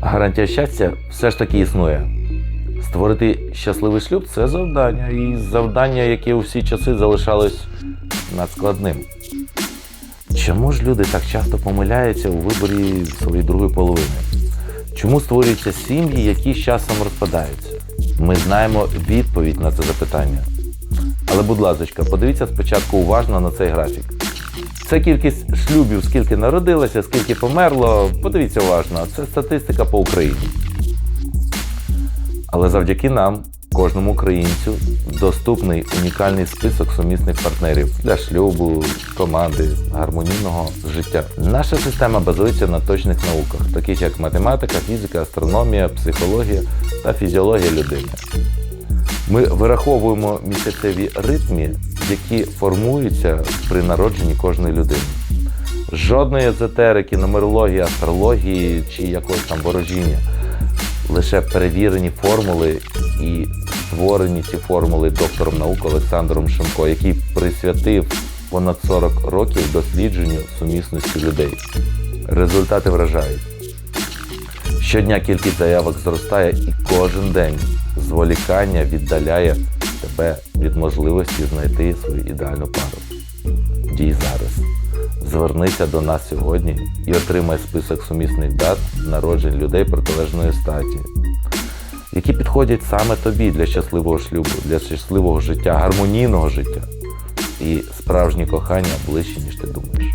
Гарантія щастя все ж таки існує. Створити щасливий шлюб це завдання, і завдання, яке у всі часи залишалось надскладним. Чому ж люди так часто помиляються у виборі своєї другої половини? Чому створюються сім'ї, які з часом розпадаються? Ми знаємо відповідь на це запитання. Але, будь ласка, подивіться спочатку уважно на цей графік. Це кількість шлюбів, скільки народилося, скільки померло. Подивіться уважно, це статистика по Україні. Але завдяки нам, кожному українцю, доступний унікальний список сумісних партнерів для шлюбу, команди, гармонійного життя. Наша система базується на точних науках, таких як математика, фізика, астрономія, психологія та фізіологія людини. Ми вираховуємо місяцеві ритми, які формуються при народженні кожної людини. Жодної езотерики, нумерології, астрології чи якогось там ворожіння. Лише перевірені формули і створені ці формули доктором наук Олександром Шимко, який присвятив понад 40 років дослідженню сумісності людей. Результати вражають. Щодня кількість заявок зростає, і кожен день зволікання віддаляє тебе від можливості знайти свою ідеальну пару. Дій зараз. Звернися до нас сьогодні і отримай список сумісних дат народжень людей протилежної статі, які підходять саме тобі для щасливого шлюбу, для щасливого життя, гармонійного життя і справжнє кохання ближче, ніж ти думаєш.